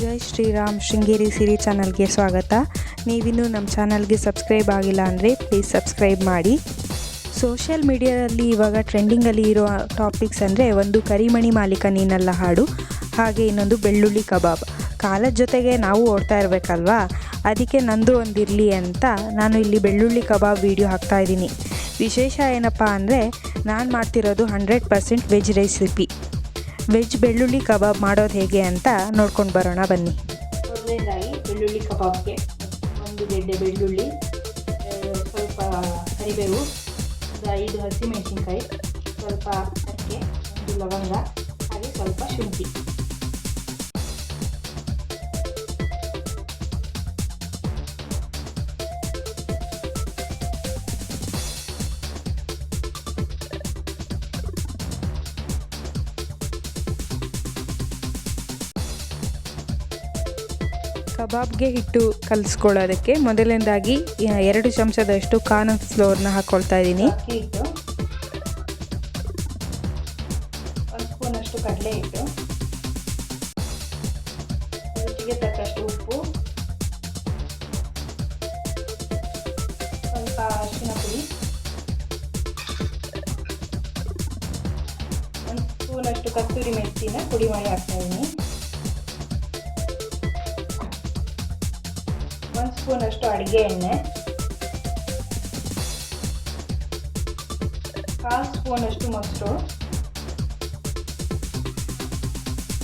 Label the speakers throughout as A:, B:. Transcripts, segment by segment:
A: ಜೈ ಶ್ರೀರಾಮ್ ಶೃಂಗೇರಿ ಸಿರಿ ಚಾನಲ್ಗೆ ಸ್ವಾಗತ. ನೀವಿನ್ನೂ ನಮ್ಮ ಚಾನಲ್ಗೆ ಸಬ್ಸ್ಕ್ರೈಬ್ ಆಗಿಲ್ಲ ಅಂದರೆ ಪ್ಲೀಸ್ ಸಬ್ಸ್ಕ್ರೈಬ್ ಮಾಡಿ. ಸೋಷಿಯಲ್ ಮೀಡಿಯಾದಲ್ಲಿ ಇವಾಗ ಟ್ರೆಂಡಿಂಗಲ್ಲಿ ಇರೋ ಟಾಪಿಕ್ಸ್ ಅಂದರೆ ಒಂದು ಕರಿಮಣಿ ಮಾಲೀಕ ನೀನಲ್ಲ ಹಾಡು, ಹಾಗೆ ಇನ್ನೊಂದು ಬೆಳ್ಳುಳ್ಳಿ ಕಬಾಬ್. ಕಾಲದ ಜೊತೆಗೆ ನಾವು ಓಡ್ತಾ ಇರಬೇಕಲ್ವಾ? ಅದಕ್ಕೆ ನಂದು ಒಂದಿರಲಿ ಅಂತ ನಾನು ಇಲ್ಲಿ ಬೆಳ್ಳುಳ್ಳಿ ಕಬಾಬ್ ವಿಡಿಯೋ ಹಾಕ್ತಾ ಇದ್ದೀನಿ. ವಿಶೇಷ ಏನಪ್ಪ ಅಂದರೆ ನಾನು ಮಾಡ್ತಿರೋದು hundred percent veg recipe veg ಬೆಳ್ಳುಳ್ಳಿ ಕಬಾಬ್ ಮಾಡೋದು ಹೇಗೆ ಅಂತ ನೋಡ್ಕೊಂಡು ಬರೋಣ ಬನ್ನಿ.
B: ಮೊದಲನೇದಾಗಿ ಬೆಳ್ಳುಳ್ಳಿ ಕಬಾಬ್ಗೆ ಒಂದು ಗೆಡ್ಡೆ ಬೆಳ್ಳುಳ್ಳಿ ಸ್ವಲ್ಪ ಕರಿಬೇವು ಐದು ಹಸಿಮೆಣಸಿನ್ಕಾಯಿ, ಸ್ವಲ್ಪ ಅಕ್ಕಿ ಒಂದು ಲವಂಗ, ಹಾಗೆ ಸ್ವಲ್ಪ ಶುಂಠಿ.
A: ಕಬಾಬ್ಗೆ ಹಿಟ್ಟು ಕಲಿಸ್ಕೊಳ್ಳೋದಕ್ಕೆ ಮೊದಲನೇದಾಗಿ ಎರಡು ಚಮಚದಷ್ಟು ಕಾರ್ನ್ ಫ್ಲೋರ್ನ ಹಾಕ್ಕೊಳ್ತಾ ಇದ್ದೀನಿ.
B: ಹಿಟ್ಟು, ಒಂದು ಸ್ಪೂನಷ್ಟು ಕಡಲೆ ಹಿಟ್ಟು, ರುಚಿಗೆ ತಕ್ಕಷ್ಟು ಉಪ್ಪು, ಸ್ವಲ್ಪ ಅರಿಶಿನ ಪುಡಿ, ಒಂದು ಸ್ಪೂನಷ್ಟು ಕಸ್ತೂರಿ ಮೆಣಸಿನ ಪುಡಿ ಮಾಡಿ ಹಾಕ್ತಾ ಇದ್ದೀನಿ. ಸ್ಪೂನಷ್ಟು ಅಡುಗೆ ಎಣ್ಣೆ. ಕಾಲು ಸ್ಪೂನಷ್ಟು ಮೊಸರು.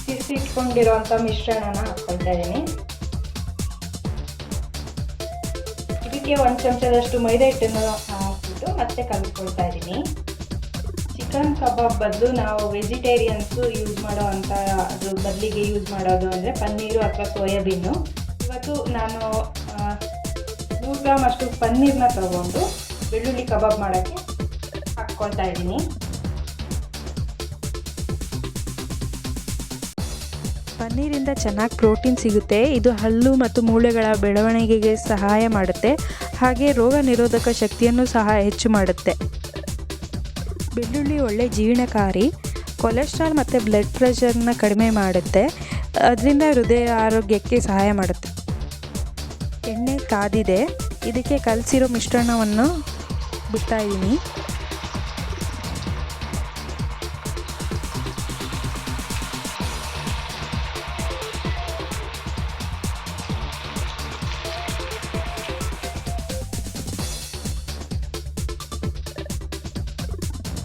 B: ತಿರ್ಸಿಟ್ಕೊಂಡಿರೋಂಥ ಮಿಶ್ರಣನ ಹಾಕ್ಕೊಳ್ತಾ ಇದ್ದೀನಿ ಇದಕ್ಕೆ ಒಂದು ಚಮಚದಷ್ಟು ಮೈದಾ ಹಿಟ್ಟನ್ನು ಹಾಕ್ಬಿಟ್ಟು ಮತ್ತೆ ಕಲಿಸ್ಕೊಳ್ತಾ ಇದ್ದೀನಿ ಚಿಕನ್ ಕಬಾಬ್ ಬದಲು ನಾವು ವೆಜಿಟೇರಿಯನ್ಸು ಯೂಸ್ ಮಾಡೋ ಅಂಥ ಅದು ಬದಲಿಗೆ ಯೂಸ್ ಮಾಡೋದು ಅಂದರೆ ಪನ್ನೀರು ಅಥವಾ ಸೋಯಾಬೀನು. ಇವತ್ತು ನಾನು ಗ್ರಾಮ್ ಅಷ್ಟು ಪನ್ನೀರ್ನ ತಗೊಂಡು ಬೆಳ್ಳುಳ್ಳಿ ಕಬಾಬ್ ಮಾಡೋಕ್ಕೆ ಹಾಕ್ಕೊಳ್ತಾ ಇದ್ದೀನಿ.
A: ಪನ್ನೀರಿಂದ ಚೆನ್ನಾಗಿ ಪ್ರೋಟೀನ್ ಸಿಗುತ್ತೆ. ಇದು ಹಲ್ಲು ಮತ್ತು ಮೂಳೆಗಳ ಬೆಳವಣಿಗೆಗೆ ಸಹಾಯ ಮಾಡುತ್ತೆ. ಹಾಗೆ ರೋಗ ನಿರೋಧಕ ಶಕ್ತಿಯನ್ನು ಸಹ ಹೆಚ್ಚು ಮಾಡುತ್ತೆ. ಬೆಳ್ಳುಳ್ಳಿ ಒಳ್ಳೆ ಜೀರ್ಣಕಾರಿ, ಕೊಲೆಸ್ಟ್ರಾಲ್ ಮತ್ತು ಬ್ಲಡ್ ಪ್ರೆಷರ್ನ ಕಡಿಮೆ ಮಾಡುತ್ತೆ. ಅದರಿಂದ ಹೃದಯ ಆರೋಗ್ಯಕ್ಕೆ ಸಹಾಯ ಮಾಡುತ್ತೆ. ಎಣ್ಣೆ ಕಾದಿದೆ. ಇದಕ್ಕೆ ಕಲಸಿರೋ ಮಿಶ್ರಣವನ್ನು ಬಿಡ್ತಾ ಇದ್ದೀನಿ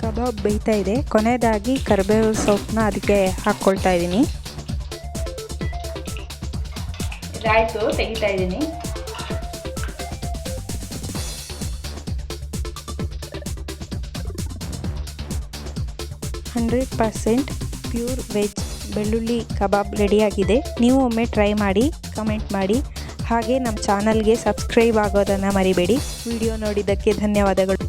A: ಕಬಾಬ್ ಬೇಯ್ತಾ ಇದೆ. ಕೊನೆಯದಾಗಿ ಕರಿಬೇವು ಸೊಪ್ಪನ್ನ ಅದಕ್ಕೆ ಹಾಕ್ಕೊಳ್ತಾ ಇದ್ದೀನಿ
B: ಇದಾಯಿತು ತೆಗಿತಾ ಇದ್ದೀನಿ
A: ಹಂಡ್ರೆಡ್ ಪರ್ಸೆಂಟ್ ಪ್ಯೂರ್ ವೆಜ್ ಬೆಳ್ಳುಳ್ಳಿ ಕಬಾಬ್ ರೆಡಿಯಾಗಿದೆ. ನೀವು ಒಮ್ಮೆ ಟ್ರೈ ಮಾಡಿ, ಕಮೆಂಟ್ ಮಾಡಿ. ಹಾಗೆ ನಮ್ಮ ಚಾನಲ್ಗೆ ಸಬ್ಸ್ಕ್ರೈಬ್ ಆಗೋದನ್ನು ಮರಿಬೇಡಿ. ವಿಡಿಯೋ ನೋಡಿದ್ದಕ್ಕೆ ಧನ್ಯವಾದಗಳು.